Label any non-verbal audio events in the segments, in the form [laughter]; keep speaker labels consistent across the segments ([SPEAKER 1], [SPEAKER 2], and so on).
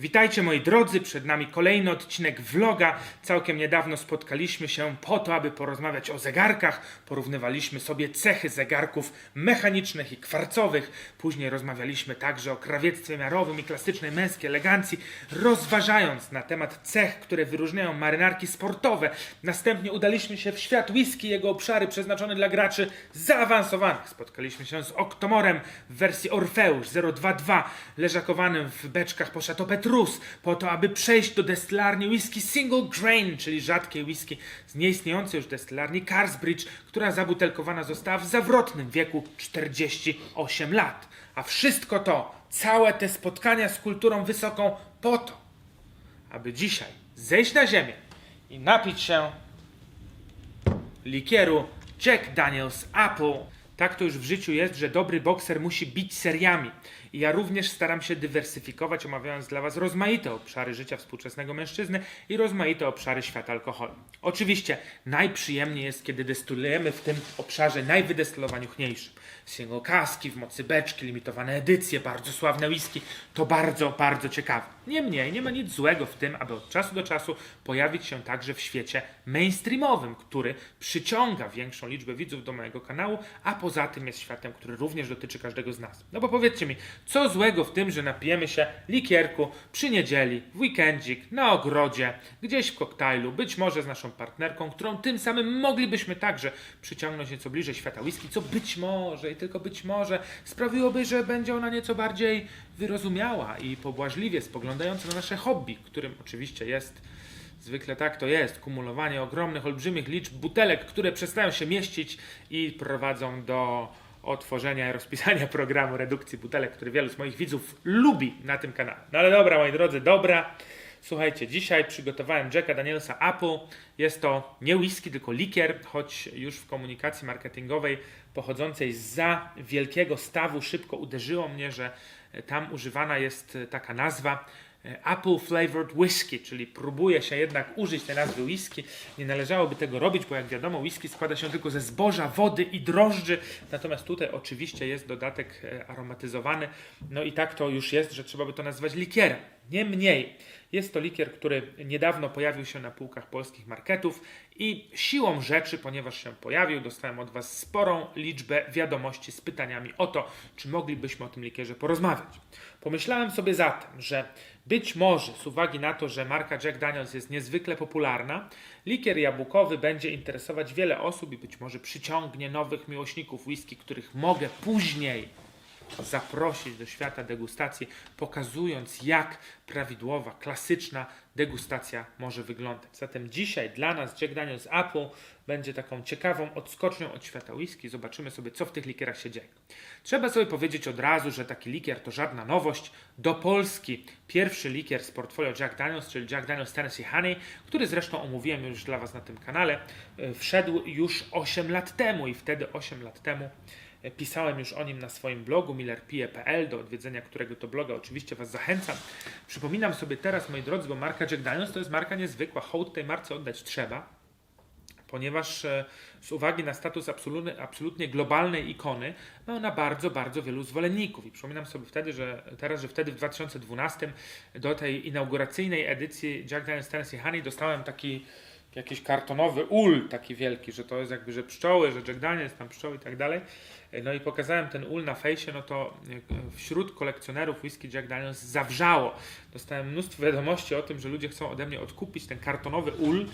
[SPEAKER 1] Witajcie moi drodzy, przed nami kolejny odcinek vloga. Całkiem niedawno spotkaliśmy się po to, aby porozmawiać o zegarkach. Porównywaliśmy sobie cechy zegarków mechanicznych i kwarcowych. Później rozmawialiśmy także o krawiectwie miarowym i klasycznej męskiej elegancji, rozważając na temat cech, które wyróżniają marynarki sportowe. Następnie udaliśmy się w świat whisky, jego obszary przeznaczone dla graczy zaawansowanych. Spotkaliśmy się z Oktomorem w wersji Orfeusz 022, leżakowanym w beczkach po Chateau Petrus, po to, aby przejść do destylarni whisky Single Grain, czyli rzadkiej whisky z nieistniejącej już destylarni Carsbridge, która zabutelkowana została w zawrotnym wieku 48 lat. A wszystko to, całe te spotkania z kulturą wysoką po to, aby dzisiaj zejść na ziemię i napić się likieru Jack Daniels Apple. Tak to już w życiu jest, że dobry bokser musi bić seriami. I ja również staram się dywersyfikować, omawiając dla Was rozmaite obszary życia współczesnego mężczyzny i rozmaite obszary świata alkoholu. Oczywiście najprzyjemniej jest, kiedy destylujemy w tym obszarze najwydestylowaniuchniejszym. Single kaski w mocy beczki, limitowane edycje, bardzo sławne whisky. To bardzo, bardzo ciekawe. Niemniej nie ma nic złego w tym, aby od czasu do czasu pojawić się także w świecie mainstreamowym, który przyciąga większą liczbę widzów do mojego kanału, a poza tym jest światem, który również dotyczy każdego z nas. No bo powiedzcie mi, co złego w tym, że napijemy się likierku przy niedzieli, w weekendzik, na ogrodzie, gdzieś w koktajlu, być może z naszą partnerką, którą tym samym moglibyśmy także przyciągnąć nieco bliżej świata whisky, co być może i tylko być może sprawiłoby, że będzie ona nieco bardziej wyrozumiała i pobłażliwie spoglądająca na nasze hobby, którym oczywiście jest Zwykle tak to jest. Kumulowanie ogromnych, olbrzymich liczb butelek, które przestają się mieścić i prowadzą do otworzenia i rozpisania [laughs] programu redukcji butelek, który wielu z moich widzów lubi na tym kanale. No ale dobra, moi drodzy, dobra. Słuchajcie, dzisiaj przygotowałem Jacka Danielsa Apple. Jest to nie whisky, tylko likier, choć już w komunikacji marketingowej pochodzącej za wielkiego stawu szybko uderzyło mnie, że tam używana jest taka nazwa. Apple Flavored Whisky, czyli próbuje się jednak użyć tej nazwy whisky. Nie należałoby tego robić, bo jak wiadomo, whisky składa się tylko ze zboża, wody i drożdży. Natomiast tutaj oczywiście jest dodatek e, aromatyzowany. No i tak to już jest, że trzeba by to nazwać likierem. Niemniej, jest to likier, który niedawno pojawił się na półkach polskich marketów i siłą rzeczy, ponieważ się pojawił, dostałem od Was sporą liczbę wiadomości z pytaniami o to, czy moglibyśmy o tym likierze porozmawiać. Pomyślałem sobie zatem, że być może z uwagi na to, że marka Jack Daniels jest niezwykle popularna, likier jabłkowy będzie interesować wiele osób i być może przyciągnie nowych miłośników whisky, których mogę później zaprosić do świata degustacji, pokazując jak prawidłowa, klasyczna degustacja może wyglądać. Zatem dzisiaj dla nas Jack Daniels Apple będzie taką ciekawą odskocznią od świata whisky. Zobaczymy sobie, co w tych likierach się dzieje. Trzeba sobie powiedzieć od razu, że taki likier to żadna nowość. Do Polski pierwszy likier z portfolio Jack Daniels, czyli Jack Daniels Tennessee Honey, który zresztą omówiłem już dla Was na tym kanale, e, wszedł już 8 lat temu i wtedy 8 lat temu Pisałem już o nim na swoim blogu millerpie.pl, do odwiedzenia którego to bloga oczywiście Was zachęcam. Przypominam sobie teraz, moi drodzy, bo marka Jack Daniels to jest marka niezwykła. Hołd tej marce oddać trzeba, ponieważ e, z uwagi na status absolutnie, absolutnie globalnej ikony ma ona bardzo, bardzo wielu zwolenników. I przypominam sobie wtedy, że teraz, że wtedy w 2012 do tej inauguracyjnej edycji Jack Daniels Tennessee Honey dostałem taki jakiś kartonowy ul taki wielki, że to jest jakby, że pszczoły, że Jack Daniels, tam pszczoły i tak dalej. No i pokazałem ten ul na fejsie, no to wśród kolekcjonerów whisky Jack Daniels zawrzało. Dostałem mnóstwo wiadomości o tym, że ludzie chcą ode mnie odkupić ten kartonowy ul,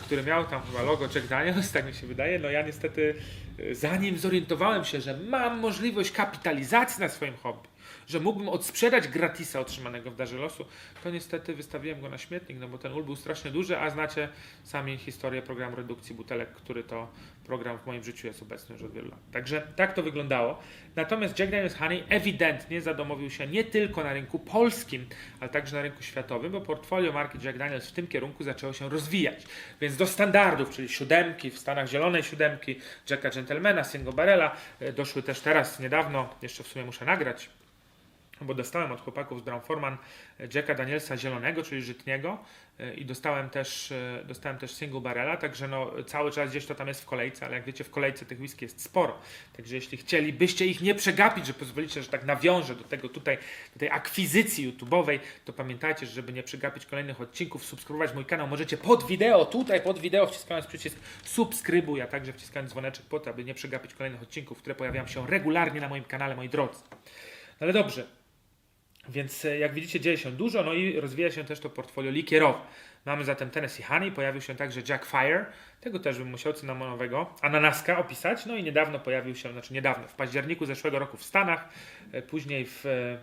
[SPEAKER 1] który miał tam chyba logo Jack Daniels, [laughs] tak mi się wydaje. No ja niestety, e, zanim zorientowałem się, że mam możliwość kapitalizacji na swoim hobby, że mógłbym odsprzedać gratisa otrzymanego w darze losu, to niestety wystawiłem go na śmietnik, no bo ten ul był strasznie duży, a znacie sami historię programu redukcji butelek, który to program w moim życiu jest obecny już od wielu lat. Także tak to wyglądało. Natomiast Jack Daniels Honey ewidentnie zadomowił się nie tylko na rynku polskim, ale także na rynku światowym, bo portfolio marki Jack Daniels w tym kierunku zaczęło się rozwijać. Więc do standardów, czyli siódemki, w Stanach zielonej siódemki, Jacka Gentlemana, Single Barrela, e, doszły też teraz niedawno, jeszcze w sumie muszę nagrać, bo dostałem od chłopaków z Brown Forman Jacka Danielsa zielonego, czyli żytniego e, i dostałem też, e, dostałem też single barrela, także no, cały czas gdzieś to tam jest w kolejce, ale jak wiecie w kolejce tych whisky jest sporo, także jeśli chcielibyście ich nie przegapić, że pozwolicie, że tak nawiążę do tego tutaj, do tej akwizycji YouTube'owej, to pamiętajcie, że żeby nie przegapić kolejnych odcinków, subskrybować mój kanał możecie pod wideo, tutaj pod wideo wciskając przycisk subskrybuj, a także wciskając dzwoneczek po to, aby nie przegapić kolejnych odcinków, które pojawiają się regularnie na moim kanale, moi drodzy. No ale dobrze, więc e, jak widzicie dzieje się dużo, no i rozwija się też to portfolio likierowe. Mamy zatem Tennessee Honey, pojawił się także Jack Fire, tego też bym musiał cynamonowego, ananaska opisać, no i niedawno pojawił się, znaczy niedawno, w październiku zeszłego roku w Stanach, e, później w, e,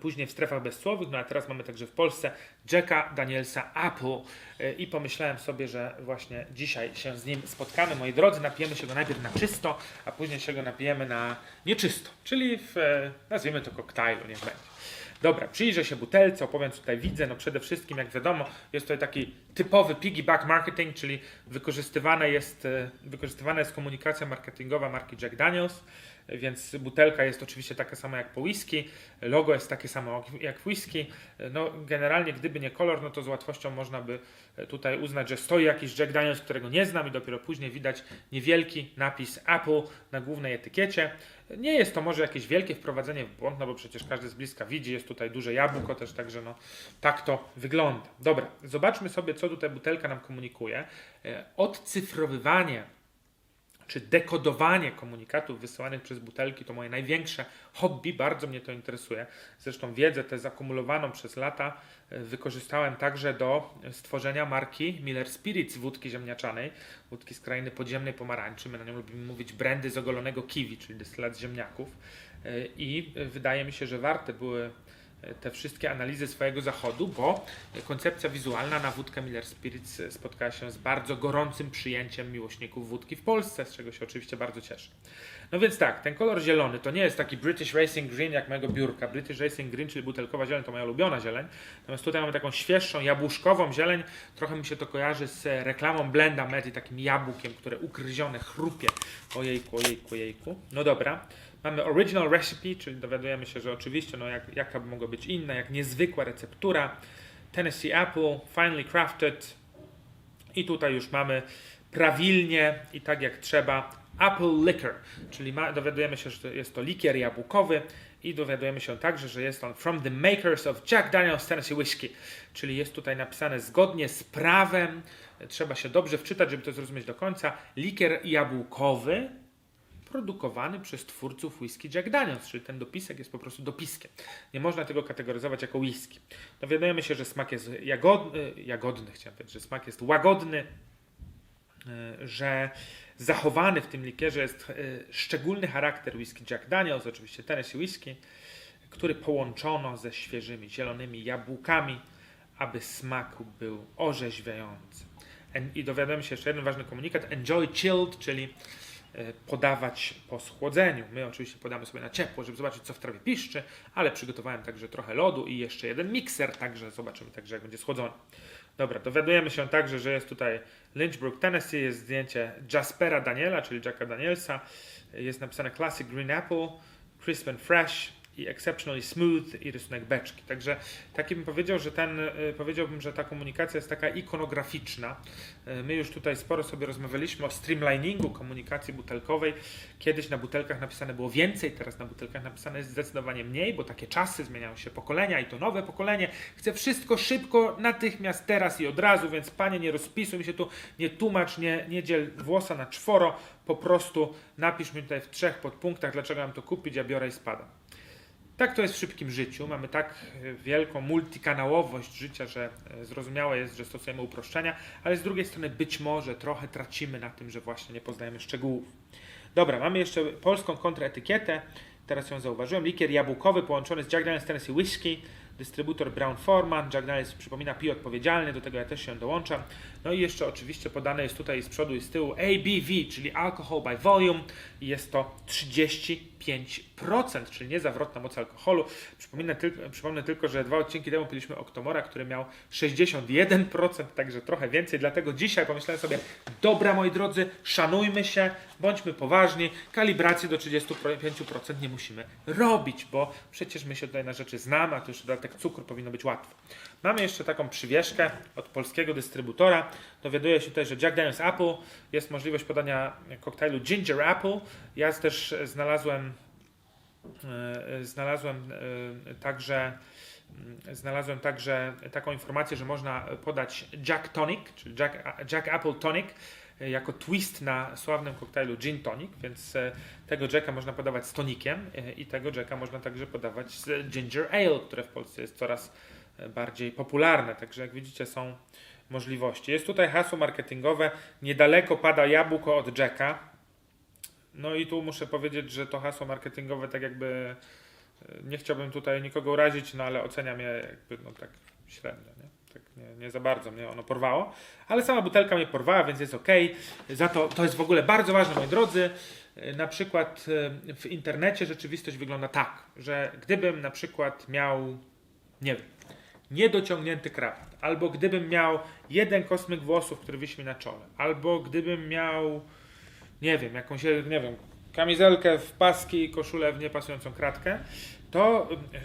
[SPEAKER 1] później w strefach bezcłowych, no a teraz mamy także w Polsce Jacka Danielsa Apple i pomyślałem sobie, że właśnie dzisiaj się z nim spotkamy. Moi drodzy, napijemy się go najpierw na czysto, a później się go napijemy na nieczysto, czyli w, nazwijmy to koktajlu, niech będzie. Dobra, przyjrzę się butelce, opowiem co tutaj widzę. No przede wszystkim, jak wiadomo, jest to taki typowy piggyback marketing, czyli wykorzystywane jest, e, wykorzystywana jest komunikacja marketingowa marki Jack Daniels, więc butelka jest oczywiście taka sama jak po whisky, logo jest takie samo jak w whisky. No generalnie gdyby nie kolor, no to z łatwością można by tutaj uznać, że stoi jakiś Jack Daniels, którego nie znam i dopiero później widać niewielki napis Apple na głównej etykiecie. Nie jest to może jakieś wielkie wprowadzenie w błąd, no bo przecież każdy z bliska widzi, jest tutaj duże jabłko też, także no tak to wygląda. Dobra, zobaczmy sobie, co tutaj butelka nam komunikuje. E, odcyfrowywanie czy dekodowanie komunikatów wysyłanych przez butelki to moje największe hobby, bardzo mnie to interesuje. Zresztą wiedzę tę zakumulowaną przez lata e, wykorzystałem także do stworzenia marki Miller Spirits wódki ziemniaczanej, wódki z krainy podziemnej pomarańczy. My na nią lubimy mówić brandy z ogolonego kiwi, czyli destylat ziemniaków. E, I wydaje mi się, że warte były te wszystkie analizy swojego zachodu, bo koncepcja wizualna na wódkę Miller Spirits spotkała się z bardzo gorącym przyjęciem miłośników wódki w Polsce, z czego się oczywiście bardzo cieszę. No więc tak, ten kolor zielony to nie jest taki British Racing Green jak mojego biurka. British Racing Green, czyli butelkowa zieleń, to moja ulubiona zieleń. Natomiast tutaj mamy taką świeższą, jabłuszkową zieleń. Trochę mi się to kojarzy z reklamą Blenda Med i takim jabłkiem, które ugryzione chrupie. Ojejku, ojejku, ojejku. No dobra. Mamy original recipe, czyli dowiadujemy się, że oczywiście, no jak, jaka by mogła być inna, jak niezwykła receptura. Tennessee Apple, finely crafted. I tutaj już mamy prawilnie i tak jak trzeba Apple Liquor, czyli ma, dowiadujemy się, że jest to likier jabłkowy i dowiadujemy się także, że jest on from the makers of Jack Daniel's Tennessee Whiskey, czyli jest tutaj napisane zgodnie z prawem, trzeba się dobrze wczytać, żeby to zrozumieć do końca, likier jabłkowy produkowany przez twórców whisky Jack Daniels, czyli ten dopisek jest po prostu dopiskiem. Nie można tego kategoryzować jako whisky. Dowiadujemy się, że smak jest jagodny, jagodny chciałem powiedzieć, że smak jest łagodny, e, że zachowany w tym likierze jest e, szczególny charakter whisky Jack Daniels, oczywiście Tennessee whisky, który połączono ze świeżymi zielonymi jabłkami, aby smak był orzeźwiający. I dowiadujemy się jeszcze jeden ważny komunikat. Enjoy chilled, czyli podawać po schłodzeniu. My oczywiście podamy sobie na ciepło, żeby zobaczyć, co w trawie piszczy, ale przygotowałem także trochę lodu i jeszcze jeden mikser, także zobaczymy także, jak będzie schłodzony. Dobra, dowiadujemy się także, że jest tutaj Lynchburg, Tennessee, jest zdjęcie Jaspera Daniela, czyli Jacka Danielsa, jest napisane Classic Green Apple, Crisp and Fresh, i exceptionally smooth i rysunek beczki. Także taki bym powiedział, że ten, e, powiedziałbym, że ta komunikacja jest taka ikonograficzna. E, my już tutaj sporo sobie rozmawialiśmy o streamliningu komunikacji butelkowej. Kiedyś na butelkach napisane było więcej, teraz na butelkach napisane jest zdecydowanie mniej, bo takie czasy zmieniają się pokolenia i to nowe pokolenie chce wszystko szybko, natychmiast, teraz i od razu, więc panie nie rozpisuj mi się tu, nie tłumacz, nie, nie dziel włosa na czworo, po prostu napisz mi tutaj w trzech podpunktach, dlaczego mam to kupić, ja biorę i spadam. Tak to jest w szybkim życiu. Mamy tak e, wielką multikanałowość życia, że e, zrozumiałe jest, że stosujemy uproszczenia, ale z drugiej strony być może trochę tracimy na tym, że właśnie nie poznajemy szczegółów. Dobra, mamy jeszcze polską kontraetykietę. Teraz ją zauważyłem. Likier jabłkowy połączony z Jack Daniel's Tennessee Whiskey. dystrybutor Brown Forman, Jack Daniels przypomina pi odpowiedzialny, do tego ja też się dołączam. No i jeszcze oczywiście podane jest tutaj z przodu i z tyłu ABV, czyli Alcohol by Volume jest to 35%, czyli niezawrotna moc alkoholu. Przypomnę tylko, przypomnę tylko, że dwa odcinki temu piliśmy Oktomora, który miał 61%, także trochę więcej, dlatego dzisiaj pomyślałem sobie, dobra moi drodzy, szanujmy się, bądźmy poważni, kalibracji do 35% nie musimy robić, bo przecież my się tutaj na rzeczy znamy, a to już dodatek cukru powinno być łatwo. Mamy jeszcze taką przywieszkę od polskiego dystrybutora. Dowiaduję się tutaj, że Jack Daniels Apple jest możliwość podania koktajlu Ginger Apple. Ja też znalazłem znalazłem e, także mm, znalazłem także taką informację, że można podać Jack Tonic, czyli Jack, Jack Apple Tonic e, jako twist na sławnym koktajlu Gin Tonic, więc e, tego Jacka można podawać z tonikiem e, i tego Jacka można także podawać z Ginger Ale, które w Polsce jest coraz e, bardziej popularne. Także jak widzicie są możliwości. Jest tutaj hasło marketingowe niedaleko pada jabłko od Jacka. No i tu muszę powiedzieć, że to hasło marketingowe tak jakby e, nie chciałbym tutaj nikogo urazić, no ale oceniam je jakby no tak średnio, nie? Tak nie, nie za bardzo mnie ono porwało, ale sama butelka mnie porwała, więc jest ok. Za to to jest w ogóle bardzo ważne, moi drodzy. E, Na przykład e, w internecie rzeczywistość wygląda tak, że gdybym na przykład miał, nie wiem, niedociągnięty krawat, albo gdybym miał jeden kosmyk włosów, który wisi mi na czole, albo gdybym miał, nie wiem, jakąś, nie wiem, kamizelkę w paski koszulę w niepasującą kratkę, to yy,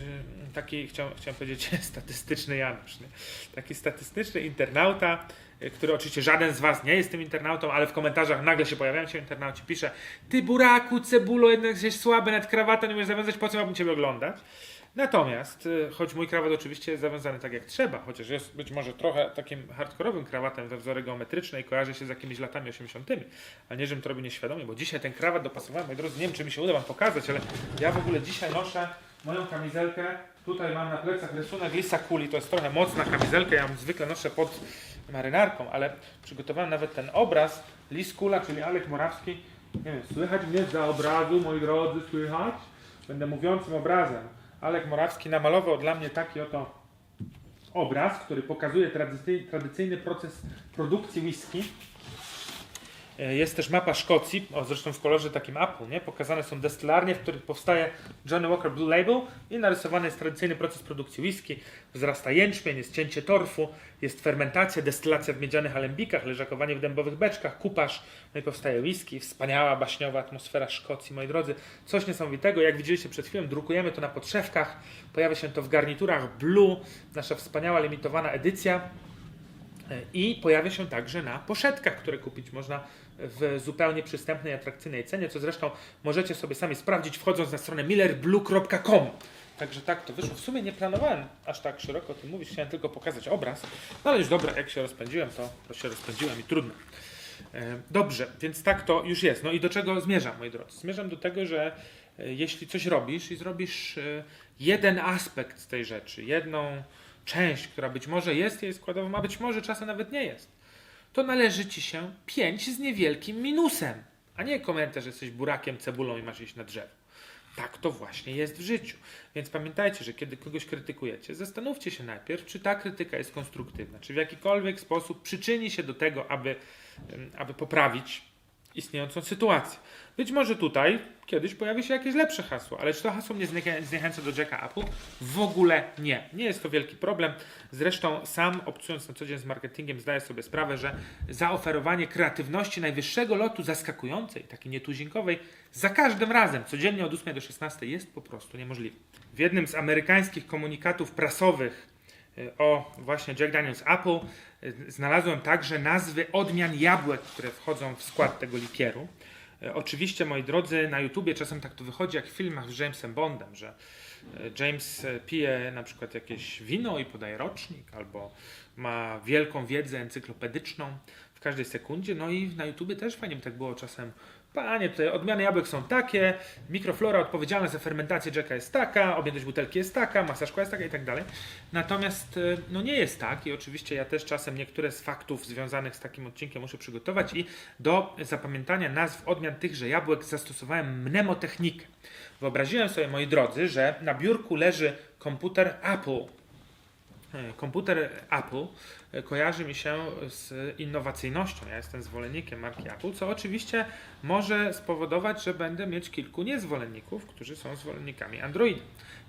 [SPEAKER 1] taki, chciałem, chciałem powiedzieć, [laughs] statystyczny Janusz, nie? taki statystyczny internauta, yy, który oczywiście żaden z Was nie jest tym internautą, ale w komentarzach nagle się pojawiają się internauci, pisze Ty buraku, cebulo, jednak jesteś słaby, nawet krawata nie umiesz zawiązać, po co miałbym Ciebie oglądać? Natomiast, y, choć mój krawat oczywiście jest zawiązany tak jak trzeba, chociaż jest być może trochę takim hardkorowym krawatem we wzory geometrycznej, kojarzy się z jakimiś latami 80., a nie, żebym to robił nieświadomie, bo dzisiaj ten krawat dopasowałem, moi drodzy, nie wiem, czy mi się uda Wam pokazać, ale ja w ogóle dzisiaj noszę moją kamizelkę, tutaj mam na plecach rysunek Lisa Kuli, to jest trochę mocna kamizelka, ja ją zwykle noszę pod marynarką, ale przygotowałem nawet ten obraz Lis Kula, czyli Alek Morawski, nie wiem, słychać mnie za obrazu, moi drodzy, słychać? Będę mówiącym obrazem. Alek Morawski namalował dla mnie taki oto obraz, który pokazuje tradycyjny, proces produkcji whisky. E, Jest też mapa Szkocji, o, zresztą w kolorze takim Apple, nie? Pokazane są destylarnie, w których powstaje Johnny Walker Blue Label i narysowany jest tradycyjny proces produkcji whisky. Wzrasta jęczmień, jest cięcie torfu, jest fermentacja, destylacja w miedzianych alembikach, leżakowanie w dębowych beczkach, kupaż, no i powstaje whisky. Wspaniała, baśniowa atmosfera Szkocji, moi drodzy. Coś niesamowitego, jak widzieliście przed chwilą, drukujemy to na podszewkach, pojawia się to w garniturach Blue, nasza wspaniała, limitowana edycja. I pojawia się także na poszetkach, które kupić można w zupełnie przystępnej, atrakcyjnej cenie, co zresztą możecie sobie sami sprawdzić wchodząc na stronę millerblue.com. Także tak to wyszło. W sumie nie planowałem aż tak szeroko o tym mówić, chciałem tylko pokazać obraz. No ale już dobra, jak się rozpędziłem, to, to się rozpędziłem i trudno. E, Dobrze, więc tak to już jest. No i do czego zmierzam, moi drodzy? Zmierzam do tego, że e, jeśli coś robisz i zrobisz e, jeden aspekt z tej rzeczy, jedną część, która być może jest jej składową, a być może czasem nawet nie jest, to należy ci się 5 z niewielkim minusem, a nie komentarz, że jesteś burakiem, cebulą i masz iść na drzewo. Tak to właśnie jest w życiu. Więc pamiętajcie, że kiedy kogoś krytykujecie, zastanówcie się najpierw, czy ta krytyka jest konstruktywna, czy w jakikolwiek sposób przyczyni się do tego, aby, aby poprawić istniejącą sytuację. Być może tutaj kiedyś pojawi się jakieś lepsze hasło, ale czy to hasło mnie zniechę- zniechęca do Jacka Apple? W ogóle nie. Nie jest to wielki problem. Zresztą sam obcując na co dzień z marketingiem zdaję sobie sprawę, że zaoferowanie kreatywności najwyższego lotu zaskakującej, takiej nietuzinkowej, za każdym razem, codziennie od 8 do 16 jest po prostu niemożliwe. W jednym z amerykańskich komunikatów prasowych y, o właśnie Jack Daniels Apple y, znalazłem także nazwy odmian jabłek, które wchodzą w skład tego likieru. E, Oczywiście, moi drodzy, na YouTubie czasem tak to wychodzi jak w filmach z Jamesem Bondem, że e, James e, pije na przykład jakieś wino i podaje rocznik, albo ma wielką wiedzę encyklopedyczną w każdej sekundzie. No i na YouTubie też fajnie by tak było czasem. Panie, tutaj odmiany jabłek są takie, mikroflora odpowiedzialna za fermentację Jacka jest taka, objętość butelki jest taka, masa szkła jest taka i tak dalej. Natomiast e, no nie jest tak i oczywiście ja też czasem niektóre z faktów związanych z takim odcinkiem muszę przygotować i do zapamiętania nazw odmian tychże jabłek zastosowałem mnemotechnikę. Wyobraziłem sobie, moi drodzy, że na biurku leży komputer Apple, komputer Apple e, kojarzy mi się z innowacyjnością. Ja jestem zwolennikiem marki Apple, co oczywiście może spowodować, że będę mieć kilku niezwolenników, którzy są zwolennikami Androida.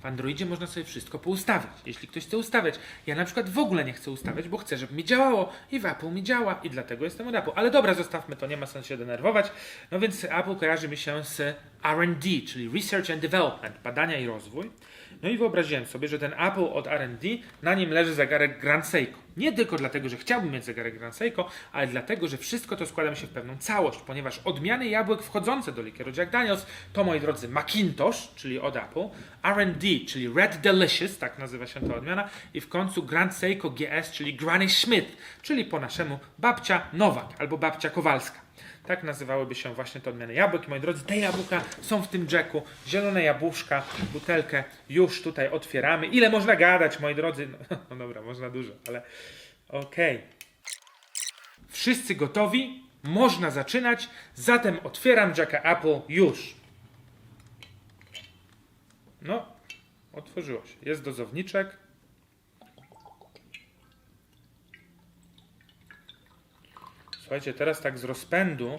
[SPEAKER 1] W Androidzie można sobie wszystko poustawiać. Jeśli ktoś chce ustawiać, ja na przykład w ogóle nie chcę ustawiać, bo chcę, żeby mi działało i w Apple mi działa i dlatego jestem od Apple. Ale dobra, zostawmy to, nie ma sensu się denerwować. No więc Apple kojarzy mi się z R&D, czyli Research and Development, badania i rozwój. No i wyobraziłem sobie, że ten Apple od R&D, na nim leży zegarek Grand Seiko. Nie tylko dlatego, że chciałbym mieć zegarek Grand Seiko, ale dlatego, że wszystko to składa się w pewną całość, ponieważ odmiany jabłek wchodzące do likieru Jack Daniels to, moi drodzy, Macintosh, czyli od Apple, R&D, czyli Red Delicious, tak nazywa się ta odmiana, i w końcu Grand Seiko GS, czyli Granny Smith, czyli po naszemu babcia Nowak albo babcia Kowalska. Tak nazywałyby się właśnie te odmiany jabłek. Moi drodzy, te jabłka są w tym jacku. Zielone jabłuszka, butelkę już tutaj otwieramy. Ile można gadać, moi drodzy? No, [laughs] no dobra, można dużo, ale okej. Wszyscy gotowi? Można zaczynać. Zatem otwieram jacka Apple już. No, otworzyło się. Jest dozowniczek. Słuchajcie, teraz tak z rozpędu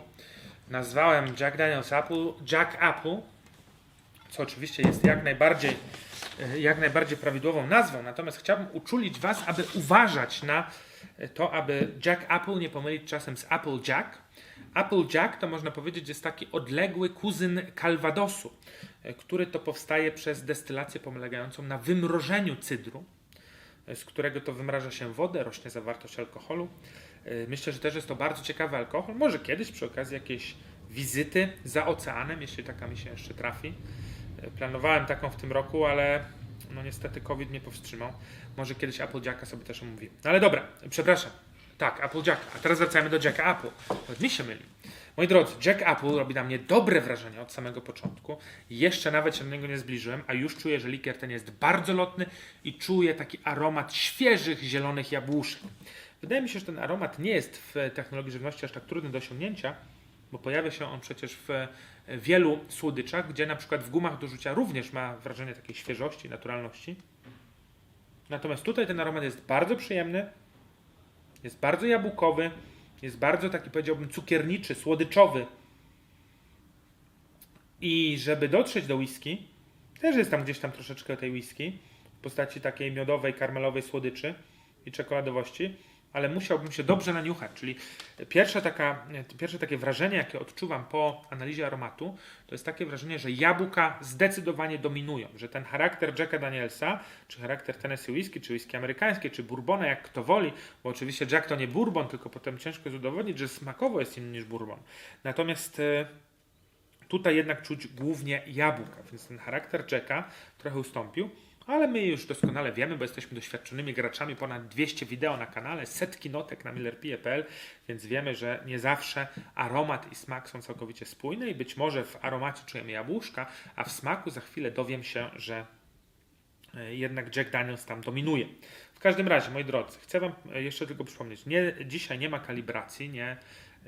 [SPEAKER 1] nazwałem Jack Daniels Apple Jack Apple, co oczywiście jest jak najbardziej, jak najbardziej prawidłową nazwą, natomiast chciałbym uczulić Was, aby uważać na to, aby Jack Apple nie pomylić czasem z Apple Jack. Apple Jack to można powiedzieć jest taki odległy kuzyn Calvadosu, który to powstaje przez destylację polegającą na wymrożeniu cydru, z którego to wymraża się wodę, rośnie zawartość alkoholu. Y, Myślę, że też jest to bardzo ciekawy alkohol. Może kiedyś przy okazji jakiejś wizyty za oceanem, jeśli taka mi się jeszcze trafi. Y, Planowałem taką w tym roku, ale no niestety COVID mnie powstrzymał. Może kiedyś Apple Jacka sobie też omówię. No ale dobra, przepraszam. Tak, Apple Jacka. A teraz wracamy do Jacka Apple. Nawet mi się myli. Moi drodzy, Jack Apple robi na mnie dobre wrażenie od samego początku. Jeszcze nawet się do niego nie zbliżyłem, a już czuję, że likier ten jest bardzo lotny i czuję taki aromat świeżych, zielonych jabłuszek. Wydaje mi się, że ten aromat nie jest w technologii żywności aż tak trudny do osiągnięcia, bo pojawia się on przecież w wielu słodyczach, gdzie na przykład w gumach do rzucia również ma wrażenie takiej świeżości, naturalności. Natomiast tutaj ten aromat jest bardzo przyjemny, jest bardzo jabłkowy, jest bardzo taki powiedziałbym cukierniczy, słodyczowy. I żeby dotrzeć do whisky, też jest tam gdzieś tam troszeczkę tej whisky w postaci takiej miodowej, karmelowej słodyczy i czekoladowości, ale musiałbym się dobrze naniuchać, czyli pierwsze, taka, pierwsze takie wrażenie, jakie odczuwam po analizie aromatu, to jest takie wrażenie, że jabłka zdecydowanie dominują, że ten charakter Jacka Danielsa, czy charakter Tennessee Whisky, czy whisky amerykańskie, czy bourbona, jak kto woli, bo oczywiście Jack to nie bourbon, tylko potem ciężko jest udowodnić, że smakowo jest inny niż bourbon. Natomiast e, tutaj jednak czuć głównie jabłka, więc ten charakter Jacka trochę ustąpił. Ale my już doskonale wiemy, bo jesteśmy doświadczonymi graczami, ponad 200 wideo na kanale, setki notek na millerpije.pl, więc wiemy, że nie zawsze aromat i smak są całkowicie spójne i być może w aromacie czujemy jabłuszka, a w smaku za chwilę dowiem się, że e, jednak Jack Daniels tam dominuje. W każdym razie, moi drodzy, chcę Wam jeszcze tylko przypomnieć, nie, dzisiaj nie ma kalibracji, nie,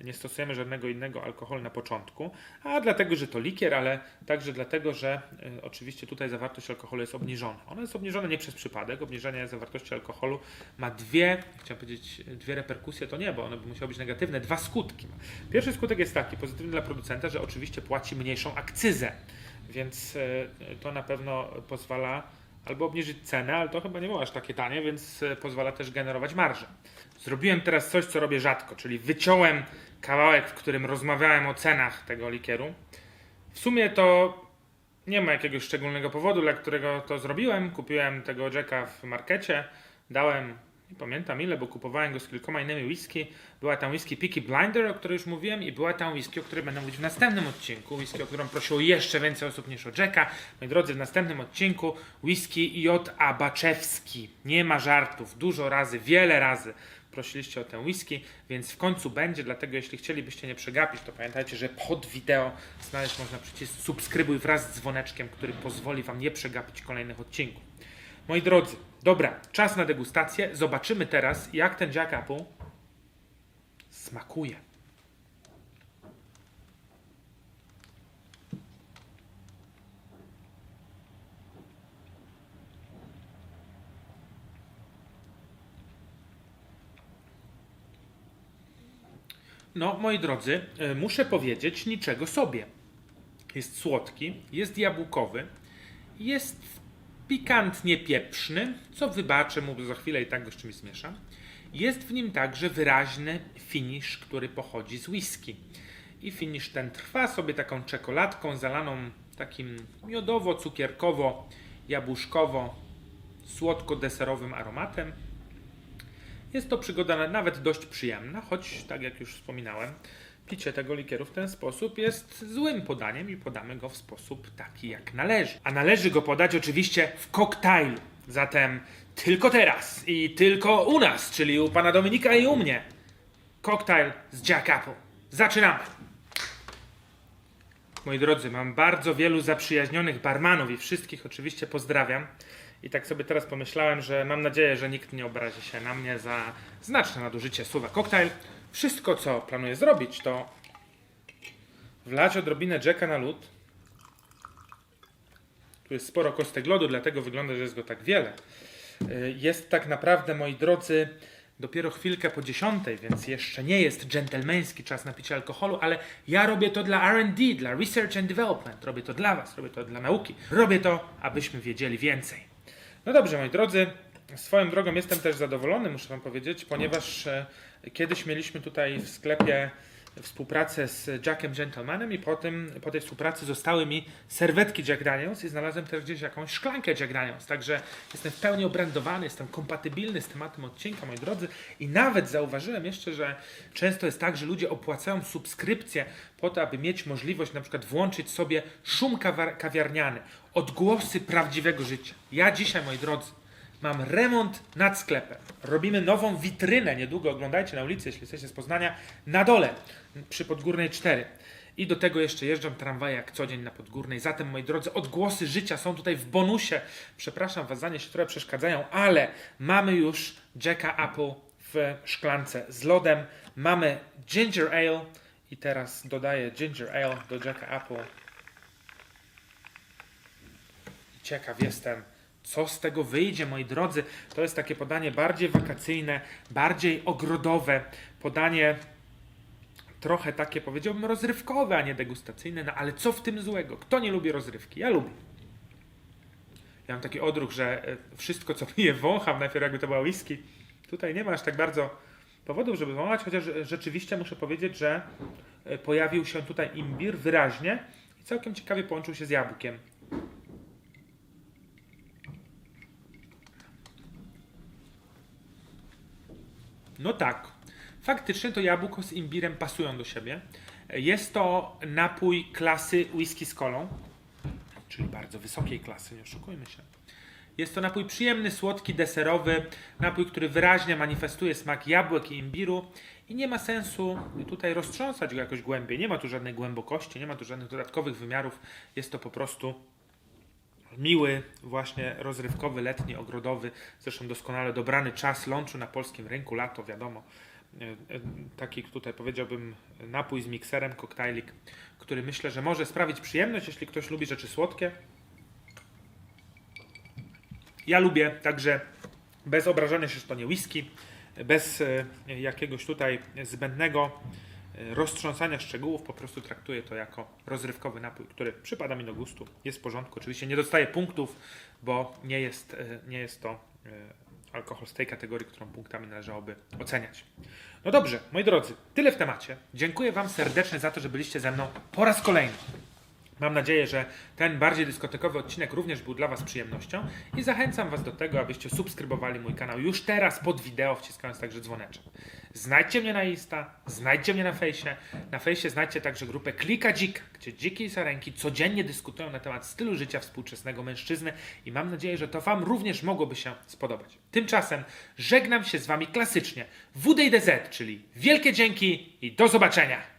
[SPEAKER 1] nie stosujemy żadnego innego alkoholu na początku, a dlatego, że to likier, ale także dlatego, że y, oczywiście tutaj zawartość alkoholu jest obniżona. Ona jest obniżona nie przez przypadek. Obniżenie zawartości alkoholu ma dwie, chciałem powiedzieć, dwie reperkusje, to nie, bo one by musiały być negatywne, dwa skutki. Pierwszy skutek jest taki, pozytywny dla producenta, że oczywiście płaci mniejszą akcyzę, więc y, to na pewno pozwala albo obniżyć cenę, ale to chyba nie było aż takie tanie, więc y, pozwala też generować marżę. Zrobiłem teraz coś, co robię rzadko, czyli wyciąłem kawałek, w którym rozmawiałem o cenach tego likieru. W sumie to nie ma jakiegoś szczególnego powodu, dla którego to zrobiłem. Kupiłem tego Jacka w markecie, dałem, nie pamiętam ile, bo kupowałem go z kilkoma innymi whisky. Była tam whisky Peaky Blinder, o której już mówiłem, i była tam whisky, o której będę mówić w następnym odcinku. Whisky, o którą prosiło jeszcze więcej osób niż o Jacka. Moi drodzy, w następnym odcinku whisky J.A. Baczewski. Nie ma żartów, dużo razy, wiele razy prosiliście o tę whisky, więc w końcu będzie, dlatego jeśli chcielibyście nie przegapić, to pamiętajcie, że pod wideo znaleźć można przycisk subskrybuj wraz z dzwoneczkiem, który pozwoli Wam nie przegapić kolejnych odcinków. Moi drodzy, Dobra, czas na degustację. Zobaczymy teraz, jak ten Jack smakuje. No, moi drodzy, e, muszę powiedzieć niczego sobie. Jest słodki, jest jabłkowy, jest pikantnie pieprzny, co wybaczę mu, za chwilę i tak go z czymś zmieszam. Jest w nim także wyraźny finisz, który pochodzi z whisky. I finisz ten trwa sobie taką czekoladką zalaną takim miodowo-cukierkowo-jabłuszkowo-słodko-deserowym aromatem. Jest to przygoda na- nawet dość przyjemna, choć, tak jak już wspominałem, picie tego likieru w ten sposób jest złym podaniem i podamy go w sposób taki, jak należy. A należy go podać oczywiście w koktajlu. Zatem tylko teraz i tylko u nas, czyli u pana Dominika i u mnie. Koktajl z Jack Apple. Zaczynamy! Moi drodzy, mam bardzo wielu zaprzyjaźnionych barmanów i wszystkich oczywiście pozdrawiam. I tak sobie teraz pomyślałem, że mam nadzieję, że nikt nie obrazi się na mnie za znaczne nadużycie słowa koktajl. Wszystko, co planuję zrobić, to wlać odrobinę Jacka na lód. Tu jest sporo kostek lodu, dlatego wygląda, że jest go tak wiele. Y, Jest tak naprawdę, moi drodzy, dopiero chwilkę po dziesiątej, więc jeszcze nie jest dżentelmeński czas na picie alkoholu, ale ja robię to dla R&D, dla Research and Development. Robię to dla Was, robię to dla nauki. Robię to, abyśmy wiedzieli więcej. No dobrze, moi drodzy, swoją drogą jestem też zadowolony, muszę Wam powiedzieć, ponieważ e, kiedyś mieliśmy tutaj w sklepie współpracę z Jackiem Gentlemanem i po, tym, po tej współpracy zostały mi serwetki Jack Daniels i znalazłem też gdzieś jakąś szklankę Jack Daniels, także jestem w pełni obrandowany, jestem kompatybilny z tematem odcinka, moi drodzy i nawet zauważyłem jeszcze, że często jest tak, że ludzie opłacają subskrypcję po to, aby mieć możliwość na przykład włączyć sobie szum kawiarniany, odgłosy prawdziwego życia. Ja dzisiaj, moi drodzy, Mam remont nad sklepem. Robimy nową witrynę. Niedługo oglądajcie na ulicy, jeśli jesteście z Poznania, na dole, przy Podgórnej 4. I do tego jeszcze jeżdżam tramwaje jak co dzień na Podgórnej. Zatem, moi drodzy, odgłosy życia są tutaj w bonusie. Przepraszam was za nie, trochę przeszkadzają, ale mamy już Jacka Apple w szklance z lodem. Mamy Ginger Ale i teraz dodaję Ginger Ale do Jacka Apple. Ciekaw jestem, co z tego wyjdzie, moi drodzy. To jest takie podanie bardziej wakacyjne, bardziej ogrodowe, podanie trochę takie, powiedziałbym, rozrywkowe, a nie degustacyjne. No ale co w tym złego? Kto nie lubi rozrywki? Ja lubię. Ja mam taki odruch, że e, wszystko, co [laughs] piję, wącham, najpierw jakby to była whisky. Tutaj nie ma aż tak bardzo powodów, żeby wąchać, chociaż rzeczywiście muszę powiedzieć, że e, pojawił się tutaj imbir wyraźnie i całkiem ciekawie połączył się z jabłkiem. No tak. Faktycznie to jabłko z imbirem pasują do siebie. Jest to napój klasy whisky z kolą, czyli bardzo wysokiej klasy, nie oszukujmy się. Jest to napój przyjemny, słodki, deserowy, napój, który wyraźnie manifestuje smak jabłek i imbiru i nie ma sensu tutaj roztrząsać go jakoś głębiej. Nie ma tu żadnej głębokości, nie ma tu żadnych dodatkowych wymiarów. Jest to po prostu miły, właśnie rozrywkowy, letni, ogrodowy, zresztą doskonale dobrany czas lunchu na polskim rynku, lato, wiadomo. E, e, Taki tutaj powiedziałbym napój z mikserem, koktajlik, który myślę, że może sprawić przyjemność, jeśli ktoś lubi rzeczy słodkie. Ja lubię, także bez obrażania się, że to nie whisky, bez e, jakiegoś tutaj zbędnego roztrząsania szczegółów, po prostu traktuję to jako rozrywkowy napój, który przypada mi do gustu, jest w porządku. Oczywiście nie dostaję punktów, bo nie jest, e, nie jest to e, alkohol z tej kategorii, którą punktami należałoby oceniać. No dobrze, moi drodzy, tyle w temacie. Dziękuję Wam serdecznie za to, że byliście ze mną po raz kolejny. Mam nadzieję, że ten bardziej dyskotekowy odcinek również był dla Was przyjemnością i zachęcam Was do tego, abyście subskrybowali mój kanał już teraz pod wideo, wciskając także dzwoneczek. Znajdźcie mnie na Insta, znajdźcie mnie na fejsie. Na fejsie znajdźcie także grupę Klika Dzik, gdzie dziki i sarenki codziennie dyskutują na temat stylu życia współczesnego mężczyzny i mam nadzieję, że to Wam również mogłoby się spodobać. Tymczasem żegnam się z Wami klasycznie. WDDZ, czyli wielkie dzięki i do zobaczenia!